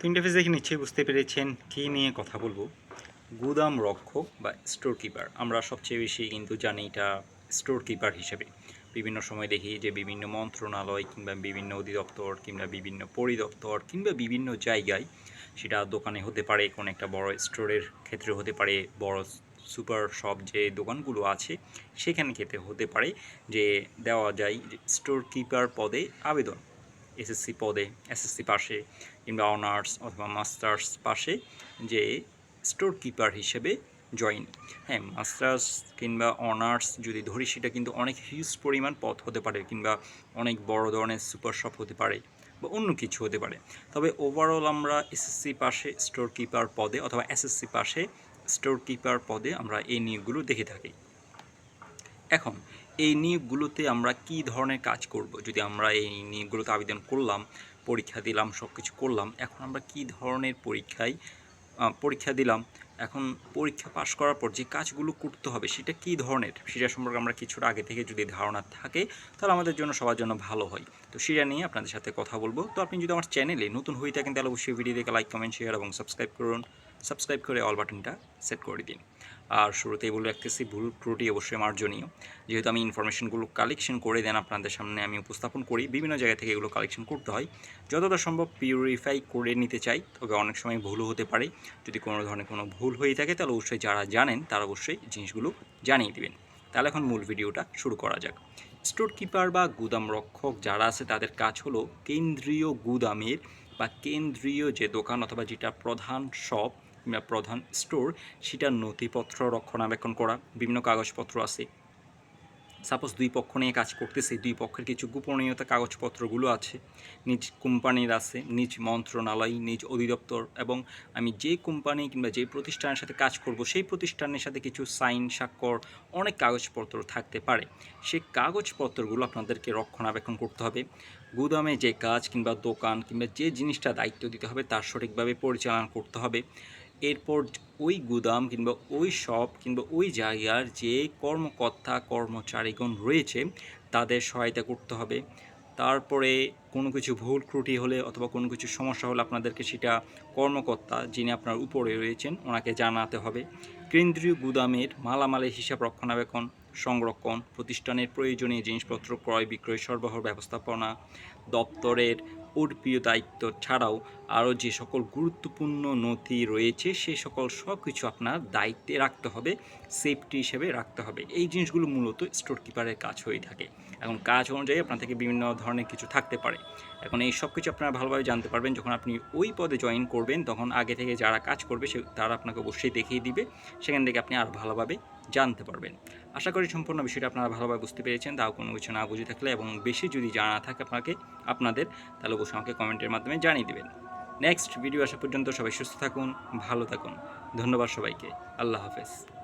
তো ইন্টারফেস দেখে নিশ্চয়ই বুঝতে পেরেছেন কী নিয়ে কথা বলব। গুদাম রক্ষক বা স্টোর কিপার আমরা সবচেয়ে বেশি কিন্তু জানি এটা স্টোর কিপার হিসেবে। বিভিন্ন সময় দেখি যে বিভিন্ন মন্ত্রণালয় কিংবা বিভিন্ন অধিদপ্তর কিংবা বিভিন্ন পরিদপ্তর কিংবা বিভিন্ন জায়গায় সেটা দোকানে হতে পারে, কোনো একটা বড় স্টোরের ক্ষেত্রে হতে পারে, বড় সুপার শপ যে দোকানগুলো আছে, সেখানে ক্ষেত্রে হতে পারে যে দেওয়া যায় স্টোর কিপার পদে আবেদন। এসএসসি পদে এসএসসি পাশে, কিংবা অনার্স অথবা মাস্টার্স পাশে যে স্টোর কিপার হিসেবে জয়েন। হ্যাঁ মাস্টার্স কিংবা অনার্স যদি ধরি, সেটা কিন্তু অনেক হিউজ পরিমাণ পথ হতে পারে, কিংবা অনেক বড় ধরনের সুপার শপ হতে পারে বা অন্য কিছু হতে পারে। তবে ওভারঅল আমরা এসএসসি পাশে স্টোর কিপার পদে অথবা এসএসসি পাশে স্টোর কিপার পদে আমরা এই নিয়োগগুলো দেখে থাকি। এখন, এই নিয়োগগুলোতে আমরা কি ধরনের কাজ করব? যদি আমরা এই নিয়োগগুলোতে আবেদন করলাম, পরীক্ষা দিলাম সব কিছু করলাম, এখন আমরা কি ধরনের পরীক্ষায় পরীক্ষা দিলাম? এখন পরীক্ষা পাশ করার পর যে কাজগুলো করতে হবে, সেটা কি ধরনের? সেটা সম্পর্কে আমরা কিছুটা আগে থেকে যদি ধারণা থাকে, তাহলে আমাদের জন্য, সবার জন্য ভালো হয়। তো সেটা নিয়ে আপনাদের সাথে কথা বলব। তো আপনি যদি আমার চ্যানেলে নতুন হয়ে থাকেন, তাহলে অবশ্যই ভিডিও দেখে লাইক কমেন্ট শেয়ার এবং সাবস্ক্রাইব করুন। সাবস্ক্রাইব করে অল বাটনটা সেট করে দিন। আর শুরুতেই বলে রাখতেছি, ভুল ত্রুটি অবশ্যই আমার মার্জনীয়। যেহেতু আমি ইনফরমেশনগুলো কালেকশন করে দেন আপনাদের সামনে, আমি উপস্থাপন করি। বিভিন্ন জায়গা থেকে এগুলো কালেকশন করতে হয়। যতটা সম্ভব পিউরিফাই করে নিতে চাই, তবে অনেক সময় ভুলও হতে পারে। যদি কোনো ধরনের কোনো ভুল হয়ে থাকে, তাহলে অবশ্যই যারা জানেন, তারা অবশ্যই জিনিসগুলো জানিয়ে দেবেন। তাহলে এখন মূল ভিডিওটা শুরু করা যাক। স্টোর কিপার বা গুদাম রক্ষক যারা আছে, তাদের কাজ হলো কেন্দ্রীয় গুদামের বা কেন্দ্রীয় যে দোকান অথবা যেটা প্রধান শপ কিংবা প্রধান স্টোর, সেটার নথিপত্র রক্ষণাবেক্ষণ করা, বিভিন্ন কাগজপত্র আছে। সাপোজ দুই পক্ষ নিয়ে কাজ করতেছে, দুই পক্ষের কিছু গোপনীয়তা কাগজপত্রগুলো আছে। নিজ কোম্পানির আছে, নিজ মন্ত্রণালয়, নিজ অধিদপ্তর এবং আমি যে কোম্পানি কিংবা যে প্রতিষ্ঠানের সাথে কাজ করব, সেই প্রতিষ্ঠানের সাথে কিছু সাইন, স্বাক্ষর, অনেক কাগজপত্র থাকতে পারে। সেই কাগজপত্রগুলো আপনাদেরকে রক্ষণাবেক্ষণ করতে হবে। গুদামে যে কাজ কিংবা দোকান কিংবা যে জিনিসটা দায়িত্ব দিতে হবে, তার সঠিকভাবে পরিচালনা করতে হবে। এরপর ওই গুদাম কিংবা ওই শপ কিংবা ওই জায়গার যে কর্মকর্তা, কর্মচারীগণ রয়েছে, তাদের সহায়তা করতে হবে। তারপরে কোনো কিছু ভুল ত্রুটি হলে অথবা কোনো কিছু সমস্যা হলে আপনাদেরকে সেটা কর্মকর্তা যিনি আপনার উপরে রয়েছেন, ওনাকে জানাতে হবে। কেন্দ্রীয় গুদামের মালামালের হিসাব রক্ষণাবেক্ষণ সংরক্ষণ, প্রতিষ্ঠানের প্রয়োজনীয় জিনিসপত্র ক্রয় বিক্রয় সরবরাহ ব্যবস্থাপনা, দপ্তরের অর্পীয় দায়িত্ব ছাড়াও আরও যে সকল গুরুত্বপূর্ণ নথি রয়েছে, সে সকল সব কিছু আপনার দায়িত্বে রাখতে হবে, সেফটি হিসেবে রাখতে হবে। এই জিনিসগুলো মূলত স্টোর কিপারের কাজ হয়ে থাকে। এখন কাজ অনুযায়ী আপনার থেকে বিভিন্ন ধরনের কিছু থাকতে পারে। এখন এই সব কিছু আপনারা ভালোভাবে জানতে পারবেন, যখন আপনি ওই পদে জয়েন করবেন, তখন আগে থেকে যারা কাজ করবে, সে তারা আপনাকে অবশ্যই দেখিয়ে দিবে। সেখান থেকে আপনি আরও ভালোভাবে জানতে পারবেন। আশা করি সম্পূর্ণ বিষয়টা আপনারা ভালোভাবে বুঝতে পেরেছেন। তাও কোনো কিছু না বুঝে থাকলে এবং বেশি যদি জানা থাকে আপনাকে, আপনাদের, তাহলে অবশ্যই আমাকে কমেন্টের মাধ্যমে জানিয়ে দেবেন। নেক্সট ভিডিও আসা পর্যন্ত সবাই সুস্থ থাকুন, ভালো থাকুন। ধন্যবাদ সবাইকে। আল্লাহ হাফেজ।